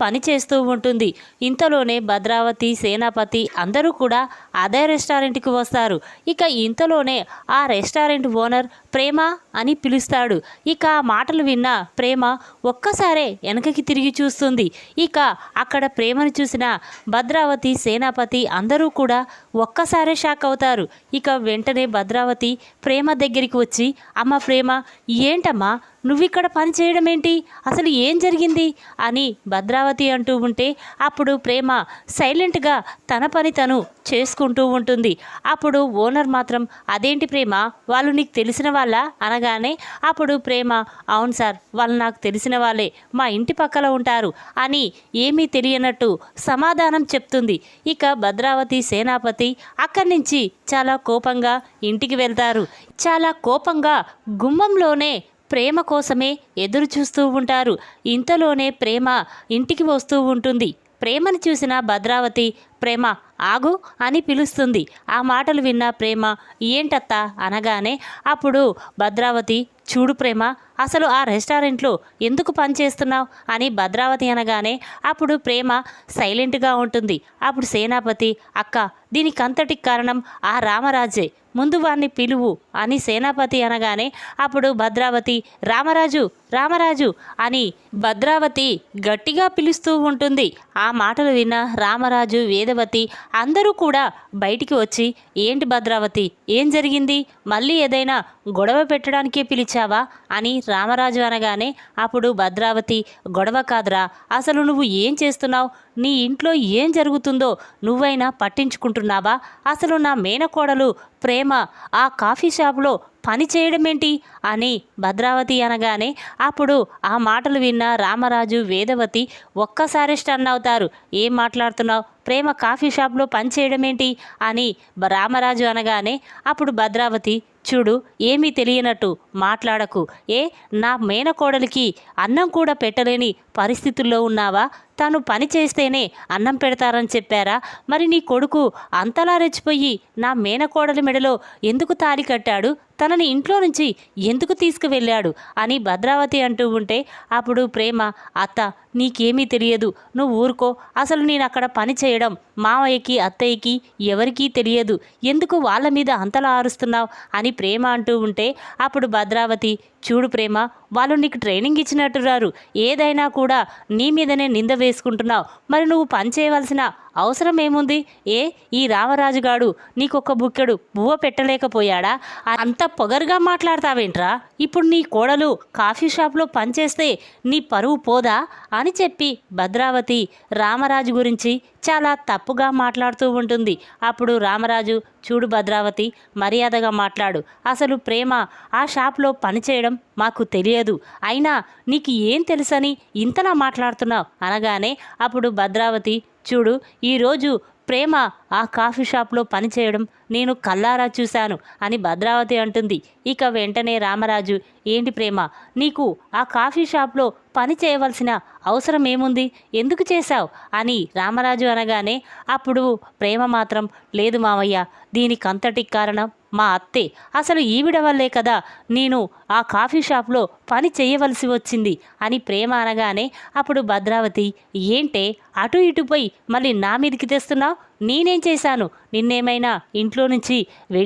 పని చేస్తూ ఉంటుంది. ఇంతలోనే భద్రావతి సేనాపతి అందరూ కూడా అదే రెస్టారెంట్కి వస్తారు. ఇక ఇంతలోనే ఆ రెస్టారెంట్ ఓనర్ ప్రేమ అని పిలుస్తాడు. ఇక ఆ మాటలు విన్న ప్రేమ ఒక్కసారే వెనకకి తిరిగి చూస్తుంది. ఇక అక్కడ ప్రేమను చూసిన భద్రావతి సేనాపతి అందరూ కూడా ఒక్కసారే షాక్ అవుతారు. ఇక వెంటనే భద్రావతి ప్రేమ దగ్గరికి వచ్చి అమ్మ ప్రేమ ఏంటమ్మా? నువ్విక్కడ పని చేయడం ఏంటి అసలు ఏం జరిగింది? అని భద్రావతి అంటూ ఉంటే అప్పుడు ప్రేమ సైలెంట్గా తన పని తను చేసుకుంటూ ఉంటుంది. అప్పుడు ఓనర్ మాత్రం అదేంటి ప్రేమ? వాళ్ళు నీకు తెలిసిన వాళ్ళ? అనగానే అప్పుడు ప్రేమ అవును సార్ వాళ్ళు నాకు తెలిసిన వాళ్ళే మా ఇంటి పక్కల ఉంటారు అని ఏమీ తెలియనట్టు సమాధానం చెప్తుంది. ఇక భద్రావతి సేనాపతి అక్కడి నుంచి చాలా కోపంగా ఇంటికి వెళ్తారు. చాలా కోపంగా గుమ్మంలోనే ప్రేమ కోసమే ఎదురు చూస్తూ ఉంటారు. ఇంతలోనే ప్రేమ ఇంటికి వస్తూ ఉంటుంది. ప్రేమను చూసిన భద్రావతి ప్రేమ ఆగు అని పిలుస్తుంది. ఆ మాటలు విన్న ప్రేమ ఏంటత్తా? అనగానే అప్పుడు భద్రావతి చూడు ప్రేమ అసలు ఆ రెస్టారెంట్లో ఎందుకు పనిచేస్తున్నావు అని భద్రావతి అనగానే అప్పుడు ప్రేమ సైలెంట్గా ఉంటుంది. అప్పుడు సేనాపతి అక్క దీనికంతటి కారణం ఆ రామరాజే. ముందు వాణ్ణి పిలువు అని సేనాపతి అనగానే అప్పుడు భద్రావతి రామరాజు రామరాజు అని భద్రావతి గట్టిగా పిలుస్తూ ఉంటుంది. ఆ మాటలు విన్న రామరాజు వేదవతి అందరూ కూడా బయటికి వచ్చి ఏంటి భద్రావతి ఏం జరిగింది? మళ్ళీ ఏదైనా గొడవ పెట్టడానికే పిలిచావా? అని రామరాజు అనగానే అప్పుడు భద్రావతి గొడవ కాదురా అసలు నువ్వు ఏం చేస్తున్నావు? నీ ఇంట్లో ఏం జరుగుతుందో నువ్వైనా పట్టించుకుంటున్నావా? అసలు నా మేనకోడలు ప్రేమ ఆ కాఫీ షాప్లో పని చేయడమేంటి? అని భద్రావతి అనగానే అప్పుడు ఆ మాటలు విన్న రామరాజు వేదవతి ఒక్కసారి స్టన్ అవుతారు. ఏం మాట్లాడుతున్నావు? ప్రేమ కాఫీ షాప్లో పనిచేయడమేంటి అని రామరాజు అనగానే అప్పుడు భద్రావతి చూడు ఏమీ తెలియనట్టు మాట్లాడకు. ఏ నా మేనకోడలికి అన్నం కూడా పెట్టలేని పరిస్థితుల్లో ఉన్నావా? తను పని చేస్తేనే అన్నం పెడతారని చెప్పారా? మరి నీ కొడుకు అంతలా రెచ్చిపోయి నా మేనకోడలి మెడలో ఎందుకు తాలి కట్టాడు? తనని ఇంట్లో నుంచి ఎందుకు తీసుకువెళ్ళాడు అని భద్రావతి అంటూ ఉంటే అప్పుడు ప్రేమ అత్త నీకేమీ తెలియదు నువ్వు ఊరుకో అసలు నేను అక్కడ పని చేయడం మావయ్యకి అత్తయ్యకి ఎవరికీ తెలియదు ఎందుకు వాళ్ళ మీద అంతలా ఆరుస్తున్నావు అని ప్రేమ అంటూ ఉంటే అప్పుడు భద్రావతి చూడు ప్రేమ వాళ్ళు నీకు ట్రైనింగ్ ఇచ్చినట్టున్నారు ఏదైనా కూడా నీ మీదనే నింద వేసుకుంటున్నావు. మరి నువ్వు పని చేయవలసిన అవసరం ఏముంది? ఏ? ఈ రామరాజుగాడు నీకొక్క బుక్కెడు బువ్వ పెట్టలేకపోయాడా? అంత పొగరుగా మాట్లాడతావేంట్రా? ఇప్పుడు నీ కోడలు కాఫీ షాప్లో పనిచేస్తే నీ పరువు పోదా? అని చెప్పి భద్రావతి రామరాజు గురించి చాలా తప్పుగా మాట్లాడుతూ ఉంటుంది. అప్పుడు రామరాజు చూడు భద్రావతి మర్యాదగా మాట్లాడు. అసలు ప్రేమ ఆ షాప్లో పనిచేయడం మాకు తెలియదు. అయినా నీకు ఏం తెలుసని ఇంతలా మాట్లాడుతున్నావు? అనగానే అప్పుడు భద్రావతి చూడు ఈరోజు ప్రేమ ఆ కాఫీ షాప్లో పనిచేయడం నేను కల్లారా చూశాను అని భద్రావతి అంటుంది. ఇక వెంటనే రామరాజు ఏంటి ప్రేమ? నీకు ఆ కాఫీ షాప్లో పని చేయవలసిన అవసరం ఏముంది? ఎందుకు చేశావు? అని రామరాజు అనగానే అప్పుడు ప్రేమ మాత్రం లేదు మావయ్య. దీనికంతటి కారణం మా అత్తే అసలు ఈవిడ వల్లే కదా నేను ఆ కాఫీ షాప్లో పని చేయవలసి వచ్చింది అని ప్రేమ అనగానే అప్పుడు భద్రావతి ఏంటే అటు ఇటు పోయి మళ్ళీ నా మీదకి తెస్తున్నావు? నేనేం చేశాను? నిన్నేమైనా ఇంట్లో నుంచి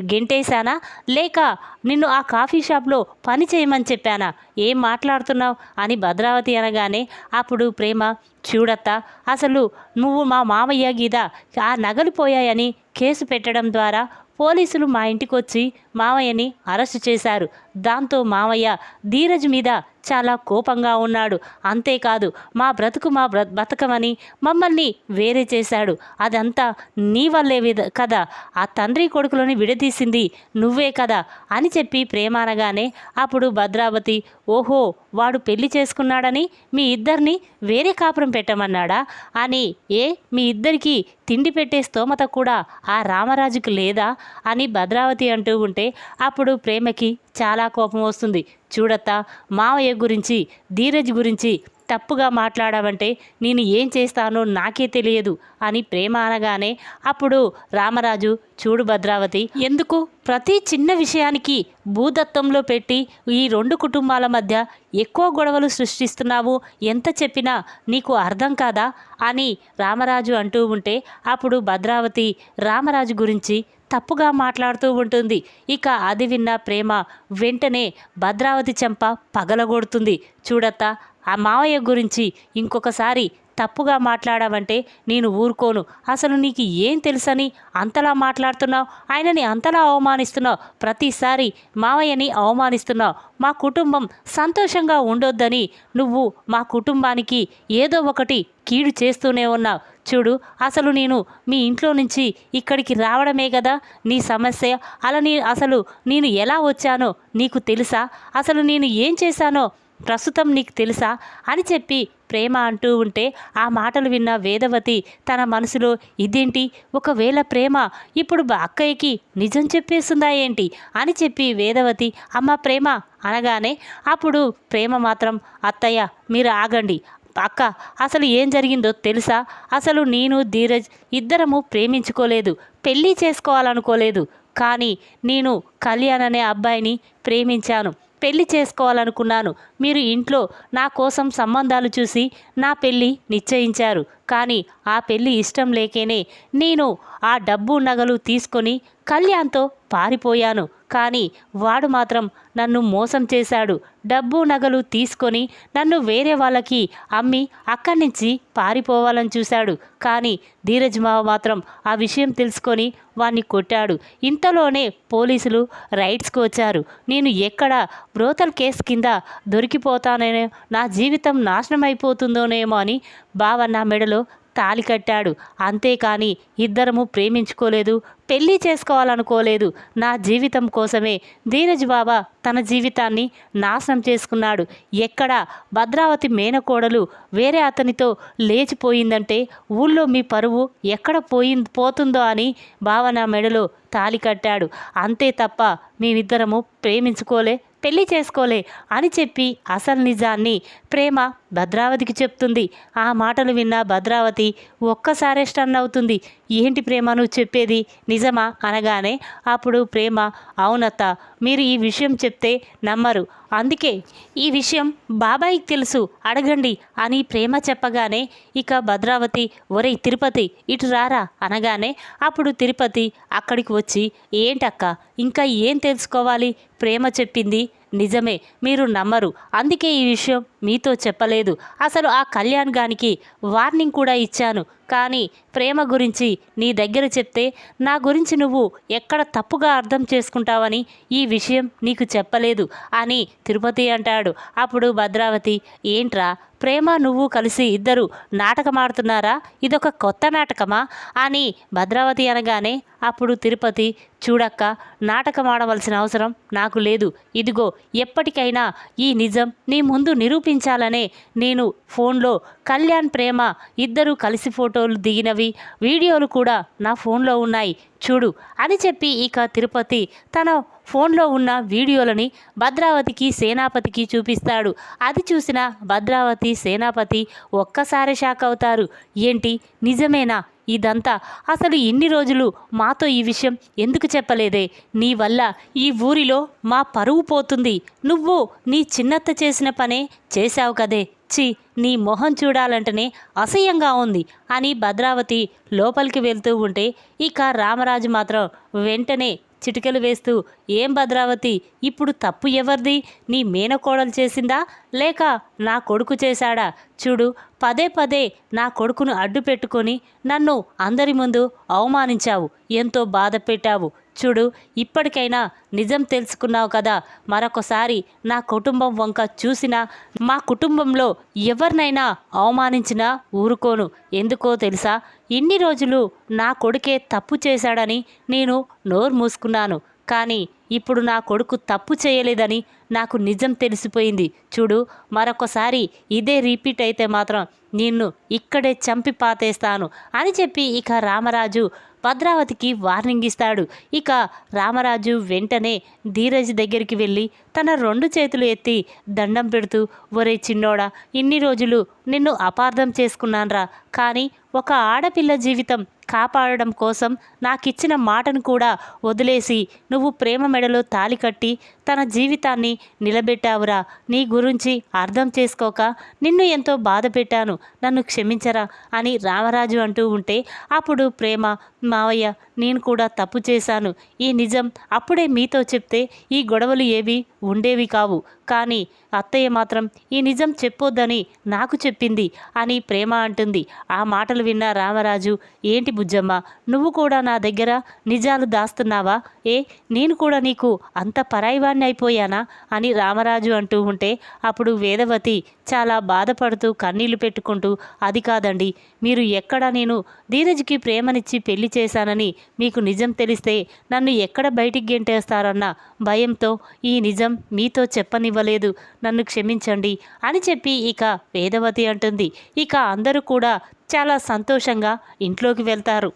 గెంటేశానా? లేక నిన్ను ఆ కాఫీ షాప్లో పని చేయమని చెప్పానా? ఏం మాట్లాడుతున్నావు? అని భద్రావతి అనగానే అప్పుడు ప్రేమ చూడత్తా అసలు నువ్వు మా మామయ్య గీద ఆ నగలు పోయాయని కేసు పెట్టడం ద్వారా పోలీసులు మా ఇంటికొచ్చి మావయ్యని అరెస్టు అరెస్ట్ చేశారు. దాంతో మావయ్య ధీరజ్ మీద చాలా కోపంగా ఉన్నాడు. అంతేకాదు మా బ్రతుకు మా బ్ర బతకమని మమ్మల్ని వేరే చేశాడు. అదంతా నీ వల్లే విధ కదా? ఆ తండ్రి కొడుకులని విడదీసింది నువ్వే కదా? అని చెప్పి ప్రేమ అనగానే అప్పుడు భద్రావతి ఓహో వాడు పెళ్ళి చేసుకున్నాడని మీ ఇద్దరిని వేరే కాపురం పెట్టమన్నాడా? అని ఏ మీ ఇద్దరికి తిండి పెట్టే స్తోమత కూడా ఆ రామరాజుకు లేదా? అని భద్రావతి అంటూ ఉంటే అప్పుడు ప్రేమకి చాలా కోపం వస్తుంది. చూడత్తా మావయ్య గురించి ధీరజ్ గురించి తప్పుగా మాట్లాడావంటే నేను ఏం చేస్తానో నాకే తెలియదు అని ప్రేమ అనగానే అప్పుడు రామరాజు చూడు భద్రావతి ఎందుకు? ప్రతి చిన్న విషయానికి భూదత్తంలో పెట్టి ఈ రెండు కుటుంబాల మధ్య ఎక్కువ గొడవలు సృష్టిస్తున్నావు. ఎంత చెప్పినా నీకు అర్థం కాదా? అని రామరాజు అంటూ ఉంటే అప్పుడు భద్రావతి రామరాజు గురించి తప్పుగా మాట్లాడుతూ ఉంటుంది. ఇక అది విన్న ప్రేమ వెంటనే భద్రావతి చెంప పగలగొడుతుంది. చూడత్తా ఆ మావయ్య గురించి ఇంకొకసారి తప్పుగా మాట్లాడావంటే నేను ఊరుకోను. అసలు నీకు ఏం తెలుసని అంతలా మాట్లాడుతున్నావు? ఆయనని అంతలా అవమానిస్తున్నావు? ప్రతిసారి మావయ్యని అవమానిస్తున్నావు? మా కుటుంబం సంతోషంగా ఉండొద్దని నువ్వు మా కుటుంబానికి ఏదో ఒకటి కీడు చేస్తూనే ఉన్నావు. చూడు అసలు నేను మీ ఇంట్లో నుంచి ఇక్కడికి రావడమే కదా నీ సమస్య. అలా నీ అసలు నేను ఎలా వచ్చానో నీకు తెలుసా? అసలు నేను ఏం చేశానో ప్రస్తుతం నీకు తెలుసా? అని చెప్పి ప్రేమ అంటూ ఉంటే ఆ మాటలు విన్న వేదవతి తన మనసులో ఇదేంటి? ఒకవేళ ప్రేమ ఇప్పుడు అక్కయ్యకి నిజం చెప్పేస్తుందా ఏంటి? అని చెప్పి వేదవతి అమ్మ ప్రేమ అనగానే అప్పుడు ప్రేమ మాత్రం అత్తయ్య మీరు ఆగండి. అక్క అసలు ఏం జరిగిందో తెలుసా? అసలు నేను ధీరజ్ ఇద్దరము ప్రేమించుకోలేదు. పెళ్ళి చేసుకోవాలనుకోలేదు. కానీ నేను కళ్యాణ్ అనే అబ్బాయిని ప్రేమించాను. పెళ్ళి చేసుకోవాలనుకున్నాను. మీరు ఇంట్లో నా కోసం సంబంధాలు చూసి నా పెళ్ళి నిశ్చయించారు. కానీ ఆ పెళ్ళి ఇష్టం లేకేనే నేను ఆ డబ్బు నగలు తీసుకొని కళ్యాణ్తో పారిపోయాను. కానీ వాడు మాత్రం నన్ను మోసం చేశాడు. డబ్బు నగలు తీసుకొని నన్ను వేరే వాళ్ళకి అమ్మి అక్కడి నుంచి పారిపోవాలని చూశాడు. కానీ ధీరజ్ మావ మాత్రం ఆ విషయం తెలుసుకొని వాణ్ణి కొట్టాడు. ఇంతలోనే పోలీసులు రైడ్స్కి వచ్చారు. నేను ఎక్కడ బ్రోతల్ కేసు కింద దొరికిపోతానేనో నా జీవితం నాశనం అయిపోతుందోనేమో అని బావ నా మెడలో తాలి కట్టాడు. అంతేకాని ఇద్దరము ప్రేమించుకోలేదు పెళ్ళి చేసుకోవాలనుకోలేదు. నా జీవితం కోసమే ధీరజ్ బాబా తన జీవితాన్ని నాశనం చేసుకున్నాడు. ఎక్కడ? భద్రావతి మేనకోడలు వేరే అతనితో లేచిపోయిందంటే ఊళ్ళో మీ పరువు ఎక్కడ పోయి పోతుందో అని బావ నా మెడలో తాలి కట్టాడు. అంతే తప్ప మేమిద్దరము ప్రేమించుకోలే పెళ్ళి చేసుకోలే అని చెప్పి అసలు నిజాన్ని ప్రేమ భద్రావతికి చెప్తుంది. ఆ మాటలు విన్న భద్రావతి ఒక్కసారే స్టన్ అవుతుంది. ఏంటి ప్రేమ? నువ్వు చెప్పేది నిజమా? అనగానే అప్పుడు ప్రేమ అవునత్త మీరు ఈ విషయం చెప్తే నమ్మరు. అందుకే ఈ విషయం బాబాయికి తెలుసు అడగండి అని ప్రేమ చెప్పగానే ఇక భద్రావతి ఒరేయ్ తిరుపతి ఇటు రారా? అనగానే అప్పుడు తిరుపతి అక్కడికి వచ్చి ఏంటక్క? ఇంకా ఏం తెలుసుకోవాలి? ప్రేమ చెప్పింది? నిజమే మీరు నమ్మరు. అందుకే ఈ విషయం మీతో చెప్పలేదు. అసలు ఆ కళ్యాణ్ గానికి వార్నింగ్ కూడా ఇచ్చాను. కానీ ప్రేమ గురించి నీ దగ్గర చెప్తే నా గురించి నువ్వు ఎక్కడ తప్పుగా అర్థం చేసుకుంటావని ఈ విషయం నీకు చెప్పలేదు అని తిరుపతి అంటాడు. అప్పుడు భద్రావతి ఏంట్రా ప్రేమ నువ్వు కలిసి ఇద్దరు నాటకం ఆడుతున్నారా ఇదొక కొత్త నాటకమా? అని భద్రావతి అనగానే అప్పుడు తిరుపతి చూడక్క నాటకం ఆడవలసిన అవసరం నాకు లేదు. ఇదిగో ఎప్పటికైనా ఈ నిజం నీ ముందు నిరూపించాలనే నేను ఫోన్లో కళ్యాణ్ ప్రేమ ఇద్దరు కలిసి ఫోటోలు దిగినవి వీడియోలు కూడా నా ఫోన్లో ఉన్నాయి. చూడు అని చెప్పి ఇక తిరుపతి తన ఫోన్లో ఉన్న వీడియోలని భద్రావతికి సేనాపతికి చూపిస్తాడు. అది చూసిన భద్రావతి సేనాపతి ఒక్కసారి షాక్ అవుతారు. ఏంటి? నిజమేనా ఇదంతా? అసలు ఇన్ని రోజులు మాతో ఈ విషయం ఎందుకు చెప్పలేదే? నీ వల్ల ఈ ఊరిలో మా పరువు పోతుంది. నువ్వు నీ చిన్నత్త చేసిన పనే చేశావు కదే. చి నీ మొహం చూడాలంటేనే అసహ్యంగా ఉంది అని భద్రావతి లోపలికి వెళ్తూ ఉంటే ఇక రామరాజు మాత్రం వెంటనే చిటికెలు వేస్తూ ఏం భద్రావతి? ఇప్పుడు తప్పు ఎవరిది? నీ మేనకోడలు చేసిందా? లేక నా కొడుకు చేశాడా? చూడు పదే పదే నా కొడుకును అడ్డు పెట్టుకొని నన్ను అందరి ముందు అవమానించావు. ఎంతో బాధ పెట్టావు. చూడు ఇప్పటికైనా నిజం తెలుసుకున్నావు కదా. మరొకసారి నా కుటుంబం వంక చూసినా మా కుటుంబంలో ఎవరినైనా అవమానించినా ఊరుకోను. ఎందుకో తెలుసా? ఇన్ని రోజులు నా కొడుకే తప్పు చేశాడని నేను నోరు మూసుకున్నాను. కానీ ఇప్పుడు నా కొడుకు తప్పు చేయలేదని నాకు నిజం తెలిసిపోయింది. చూడు మరొకసారి ఇదే రిపీట్ అయితే మాత్రం నిన్ను ఇక్కడే చంపి పాతేస్తాను అని చెప్పి ఇక రామరాజు భద్రావతికి వార్నింగ్ ఇస్తాడు. ఇక రామరాజు వెంటనే ధీరజ్ దగ్గరికి వెళ్ళి తన రెండు చేతులు ఎత్తి దండం పెడుతూ ఒరే చిన్నోడా ఇన్ని రోజులు నిన్ను అపార్థం చేసుకున్నాన్రా. కానీ ఒక ఆడపిల్ల జీవితం కాపాడడం కోసం నాకిచ్చిన మాటను కూడా వదిలేసి నువ్వు ప్రేమ మెడలో తాలి కట్టి తన జీవితాన్ని నిలబెట్టావురా. నీ గురించి అర్థం చేసుకోక నిన్ను ఎంతో బాధ పెట్టాను. నన్ను క్షమించరా అని రామరాజు అంటూ ఉంటే అప్పుడు ప్రేమ మావయ్య నేను కూడా తప్పు చేశాను. ఈ నిజం అప్పుడే మీతో చెప్తే ఈ గొడవలు ఏవి ఉండేవి కావు. కానీ అత్తయ్య మాత్రం ఈ నిజం చెప్పొద్దని నాకు చెప్పింది అని ప్రేమ అంటుంది. ఆ మాటలు విన్న రామరాజు ఏంటి బుజ్జమ్మ నువ్వు కూడా నా దగ్గర నిజాలు దాస్తున్నావా? ఏ నేను కూడా నీకు అంత పరాయివాణ్ణి అయిపోయానా? అని రామరాజు అంటూ ఉంటే అప్పుడు వేదవతి చాలా బాధపడుతూ కన్నీళ్ళు పెట్టుకుంటూ అది కాదండి మీరు ఎక్కడ నేను ధీరజ్కి ప్రేమనిచ్చి పెళ్ళి చేశానని మీకు నిజం తెలిస్తే నన్ను ఎక్కడ బయటికి గెంటేస్తారన్న భయంతో ఈ నిజం మీతో చెప్పనివ్వలేదు. నన్ను క్షమించండి అని చెప్పి ఇక వేదవతి అంటుంది. ఇక అందరూ కూడా చాలా సంతోషంగా ఇంట్లోకి వెళ్తారు.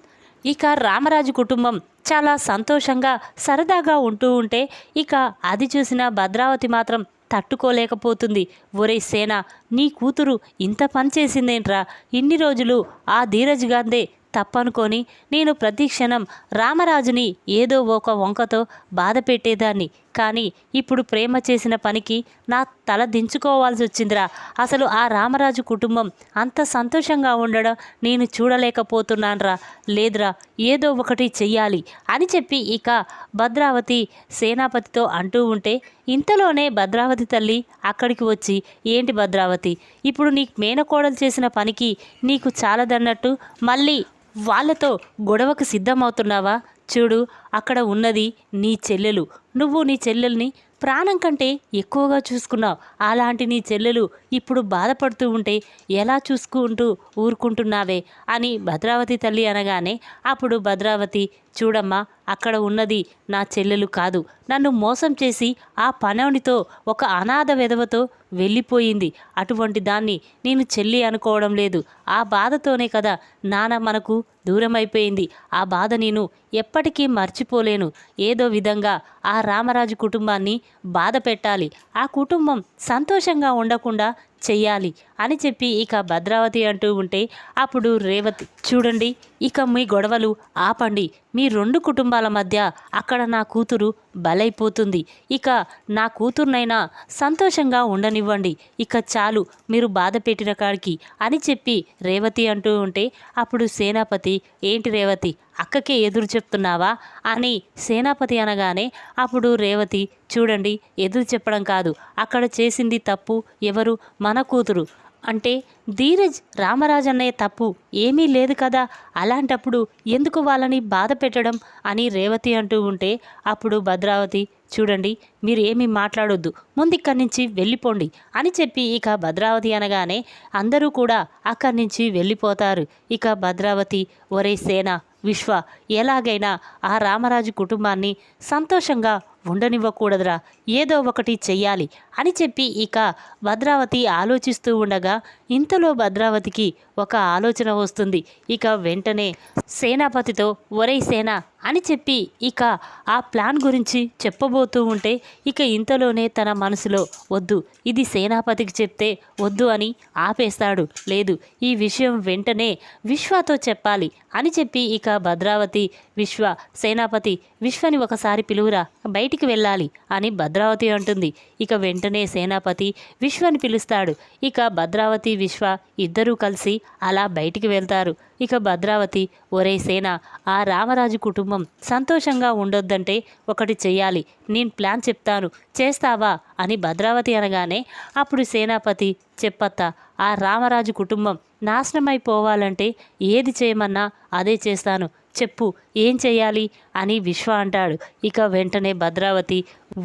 ఇక రామరాజు కుటుంబం చాలా సంతోషంగా సరదాగా ఉంటూ ఉంటే ఇక అది చూసిన భద్రావతి మాత్రం తట్టుకోలేకపోతుంది. ఒరే సేన నీ కూతురు ఇంత పని చేసిందేంట్రా? ఇన్ని రోజులు ఆ ధీరజ్ గాంధే తప్పనుకొని నేను ప్రతి క్షణం రామరాజుని ఏదో ఒక వంకతో బాధ పెట్టేదాన్ని కానీ ఇప్పుడు ప్రేమ చేసిన పనికి నా తల దించుకోవాల్సి వచ్చిందిరా. అసలు ఆ రామరాజు కుటుంబం అంత సంతోషంగా ఉండడం నేను చూడలేకపోతున్నానురా. లేదురా ఏదో ఒకటి చెయ్యాలి అని చెప్పి ఇక భద్రావతి సేనాపతితో అంటూ ఉంటే ఇంతలోనే భద్రావతి తల్లి అక్కడికి వచ్చి ఏంటి భద్రావతి ఇప్పుడు నీకు మేనకోడలు చేసిన పనికి నీకు చాలదన్నట్టు మళ్ళీ వాళ్ళతో గొడవకు సిద్ధమవుతున్నావా? చూడు అక్కడ ఉన్నది నీ చెల్లెలు. నువ్వు నీ చెల్లెల్ని ప్రాణం కంటే ఎక్కువగా చూసుకున్నావు. అలాంటి నీ చెల్లెలు ఇప్పుడు బాధపడుతూ ఉంటే ఎలా చూసుకుంటూ ఊరుకుంటున్నావే అని భద్రావతి తల్లి అనగానే అప్పుడు భద్రావతి చూడమ్మా అక్కడ ఉన్నది నా చెల్లెలు కాదు. నన్ను మోసం చేసి ఆ పనవునితో ఒక అనాథ వెధవతో వెళ్ళిపోయింది. అటువంటి దాన్ని నేను చెల్లి అనుకోవడం లేదు. ఆ బాధతోనే కదా నాన్న మనకు దూరం అయిపోయింది ఆ బాధ నేను ఎప్పటికీ మర్చిపోలేను. ఏదో విధంగా ఆ రామరాజు కుటుంబాన్ని బాధ పెట్టాలి ఆ కుటుంబం సంతోషంగా ఉండకుండా చెయ్యాలి. అని చెప్పి ఇక భద్రావతి అంటూ ఉంటే అప్పుడు రేవతి చూడండి ఇక మీ గొడవలు ఆపండి. మీ రెండు కుటుంబాల మధ్య అక్కడ నా కూతురు బలైపోతుంది. ఇక నా కూతురునైనా సంతోషంగా ఉండనివ్వండి. ఇక చాలు మీరు బాధ పెట్టిన కాడికి అని చెప్పి రేవతి అంటూ ఉంటే అప్పుడు సేనాపతి ఏంటి రేవతి అక్కకే ఎదురు చెప్తున్నావా? అని సేనాపతి అనగానే అప్పుడు రేవతి చూడండి ఎదురు చెప్పడం కాదు. అక్కడ చేసింది తప్పు ఎవరు? మన కూతురు. అంటే ధీరజ్ రామరాజన్నయ్య తప్పు ఏమీ లేదు కదా? అలాంటప్పుడు ఎందుకు వాళ్ళని బాధ పెట్టడం అని రేవతి అంటూ ఉంటే అప్పుడు భద్రావతి చూడండి మీరు ఏమీ మాట్లాడొద్దు ముందు ఇక్కడి నుంచి వెళ్ళిపోండి అని చెప్పి ఇక భద్రావతి అనగానే అందరూ కూడా అక్కడి నుంచి వెళ్ళిపోతారు. ఇక భద్రావతి ఒరే సేన విశ్వ ఎలాగైనా ఆ రామరాజు కుటుంబాన్ని సంతోషంగా ఉండనివ్వకూడదురా. ఏదో ఒకటి చెయ్యాలి అని చెప్పి ఇక భద్రావతి ఆలోచిస్తూ ఉండగా ఇంతలో భద్రావతికి ఒక ఆలోచన వస్తుంది. ఇక వెంటనే సేనాపతితో ఒరై సేన అని చెప్పి ఇక ఆ ప్లాన్ గురించి చెప్పబోతూ ఉంటే ఇక ఇంతలోనే తన మనసులో వద్దు ఇది సేనాపతికి చెప్తే వద్దు అని ఆపేస్తాడు. లేదు ఈ విషయం వెంటనే విశ్వతో చెప్పాలి అని చెప్పి ఇక భద్రావతి విశ్వ సేనాపతి విశ్వని ఒకసారి పిలువురా బయటికి వెళ్ళాలి అని భద్రావతి అంటుంది. ఇక వెంటనే సేనాపతి విశ్వని పిలుస్తాడు. ఇక భద్రావతి విశ్వ ఇద్దరూ కలిసి అలా బయటికి వెళ్తారు. ఇక భద్రావతి ఒరే సేన ఆ రామరాజు కుటుంబం సంతోషంగా ఉండొద్దంటే ఒకటి చెయ్యాలి. నేను ప్లాన్ చెప్తాను. చేస్తావా అని భద్రావతి అనగానే అప్పుడు సేనాపతి చెప్పత్త ఆ రామరాజు కుటుంబం నాశనమైపోవాలంటే ఏది చేయమన్నా అదే చేస్తాను. చెప్పు ఏం చేయాలి అని విశ్వ అంటాడు. ఇక వెంటనే భద్రావతి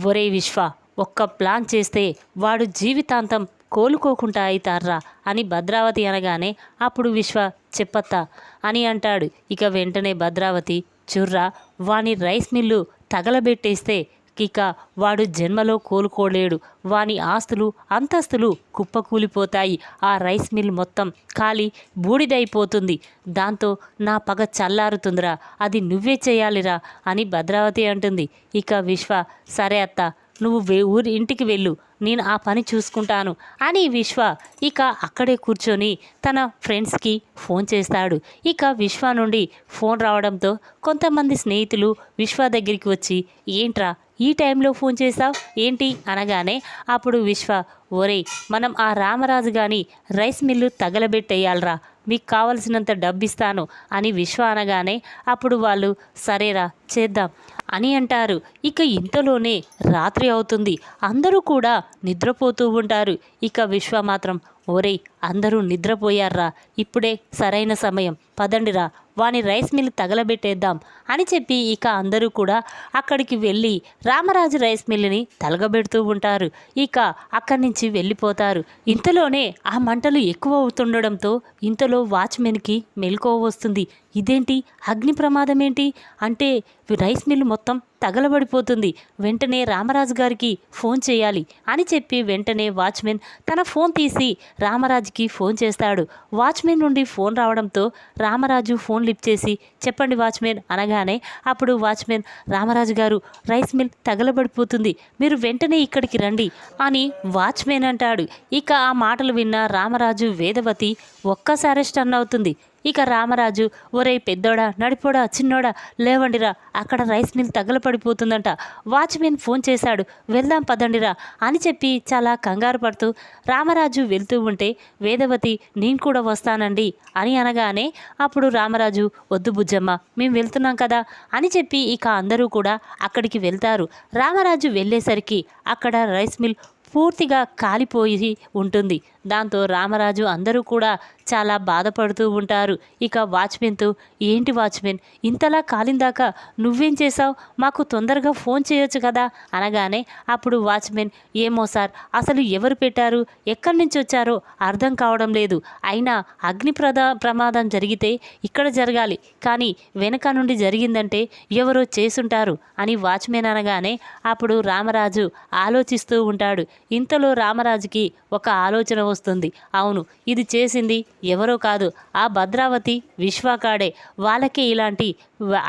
ఒరే విశ్వ ఒక్క ప్లాన్ చేస్తే వాడు జీవితాంతం కోలుకోకుండా అవుతారా అని భద్రావతి అనగానే అప్పుడు విశ్వ చెప్పత్తా అని అంటాడు. ఇక వెంటనే భద్రావతి చుర్రా వాని రైస్ మిల్లు తగలబెట్టేస్తే ఇక వాడు జన్మలో కోలుకోలేడు. వాని ఆస్తులు అంతస్తులు కుప్పకూలిపోతాయి. ఆ రైస్ మిల్ మొత్తం ఖాళీ బూడిదైపోతుంది. దాంతో నా పగ చల్లారుతుందిరా. అది నువ్వే చేయాలిరా అని భద్రావతి అంటుంది. ఇక విశ్వ సరే అత్త నువ్వు వే ఊరి ఇంటికి వెళ్ళు నేను ఆ పని చూసుకుంటాను అని విశ్వ ఇక అక్కడే కూర్చొని తన ఫ్రెండ్స్కి ఫోన్ చేస్తాడు. ఇక విశ్వ నుండి ఫోన్ రావడంతో కొంతమంది స్నేహితులు విశ్వ దగ్గరికి వచ్చి ఏంట్రా ఈ టైంలో ఫోన్ చేసావు ఏంటి? అనగానే అప్పుడు విశ్వ ఒరేయ్ మనం ఆ రామరాజు గాని రైస్ మిల్లు తగలబెట్టేయాలరా మీకు కావలసినంత డబ్బిస్తాను అని విశ్వ అనగానే అప్పుడు వాళ్ళు సరేరా చేద్దాం. అని అంటారు. ఇక ఇంతలోనే రాత్రి అవుతుంది. అందరూ కూడా నిద్రపోతూ ఉంటారు. ఇక విశ్వ మాత్రం ఓరే అందరూ నిద్రపోయారా ఇప్పుడే సరైన సమయం. పదండిరా. వాని రైస్ మిల్ తగలబెట్టేద్దాం. అని చెప్పి ఇక అందరూ కూడా అక్కడికి వెళ్ళి రామరాజు రైస్ మిల్లుని తలగబెడుతూ ఉంటారు. ఇక అక్కడి నుంచి వెళ్ళిపోతారు. ఇంతలోనే ఆ మంటలు ఎక్కువ అవుతుండడంతో ఇంతలో వాచ్మెన్కి మెలకువ వస్తుంది. ఇదేంటి? అగ్ని ప్రమాదం ఏంటి? అంటే రైస్ మిల్ మొత్తం తగలబడిపోతుంది. వెంటనే రామరాజు గారికి ఫోన్ చేయాలి అని చెప్పి వెంటనే వాచ్మెన్ తన ఫోన్ తీసి రామరాజుకి ఫోన్ చేస్తాడు. వాచ్మెన్ నుండి ఫోన్ రావడంతో రామరాజు ఫోన్ లిఫ్ట్ చేసి చెప్పండి వాచ్మెన్ అనగానే అప్పుడు వాచ్మెన్ రామరాజు గారు రైస్ మిల్ తగలబడిపోతుంది మీరు వెంటనే ఇక్కడికి రండి అని వాచ్మెన్ అంటాడు. ఇక ఆ మాటలు విన్న రామరాజు వేదవతి ఒక్కసారి స్టన్ అవుతుంది. ఇక రామరాజు ఒరే పెద్దోడా నడిపోడా చిన్నోడా లేవండిరా అక్కడ రైస్ మిల్ తగలపడిపోతుందంట. వాచ్మెన్ ఫోన్ చేశాడు వెళ్దాం పదండిరా అని చెప్పి చాలా కంగారు పడుతూ రామరాజు వెళ్తూ ఉంటే వేదవతి నేను కూడా వస్తానండి అని అనగానే అప్పుడు రామరాజు వద్దు బుజ్జమ్మ మేము వెళ్తున్నాం కదా అని చెప్పి ఇక అందరూ కూడా అక్కడికి వెళ్తారు. రామరాజు వెళ్ళేసరికి అక్కడ రైస్ మిల్ పూర్తిగా కాలిపోయి ఉంటుంది. దాంతో రామరాజు అందరూ కూడా చాలా బాధపడుతూ ఉంటారు. ఇక వాచ్మెన్తో ఏంటి వాచ్మెన్ ఇంతలా కాలిందాకా నువ్వేం చేసావు మాకు తొందరగా ఫోన్ చేయొచ్చు కదా? అనగానే అప్పుడు వాచ్మెన్ ఏమో సార్ అసలు ఎవరు పెట్టారు? ఎక్కడి నుంచి వచ్చారో అర్థం కావడం లేదు. అయినా అగ్ని ప్రదా ప్రమాదం జరిగితే ఇక్కడ జరగాలి. కానీ వెనక నుండి జరిగిందంటే ఎవరో చేసుంటారు అని వాచ్మెన్ అనగానే అప్పుడు రామరాజు ఆలోచిస్తూ ఉంటాడు. ఇంతలో రామరాజుకి ఒక ఆలోచన వస్తుంది. అవును ఇది చేసింది ఎవరో కాదు ఆ భద్రావతి విశ్వాకాడే. వాళ్ళకే ఇలాంటి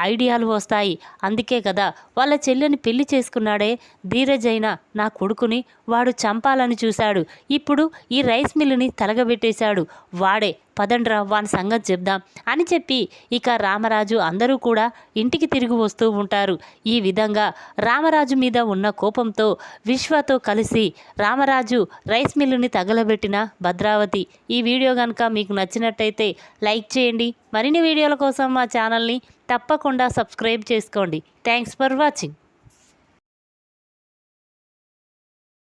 ఐడియాలు వస్తాయి. అందుకే కదా వాళ్ళ చెల్లెని పెళ్ళి చేసుకున్నాడే ధీరజ్ అయిన నా కొడుకుని వాడు చంపాలని చూశాడు. ఇప్పుడు ఈ రైస్ మిల్లుని తలగబెట్టేశాడు. వాడే పదండ్రా వాని సంగతి చెప్దాం. అని చెప్పి ఇక రామరాజు అందరూ కూడా ఇంటికి తిరిగి వస్తూ ఉంటారు. ఈ విధంగా రామరాజు మీద ఉన్న కోపంతో విశ్వతో కలిసి రామరాజు రైస్ మిల్లుని తగలబెట్టిన భద్రావతి. ఈ వీడియో కనుక మీకు నచ్చినట్టయితే లైక్ చేయండి. మరిన్ని వీడియోల కోసం మా ఛానల్ని తప్పకుండా సబ్స్క్రైబ్ చేసుకోండి. Thanks for watching.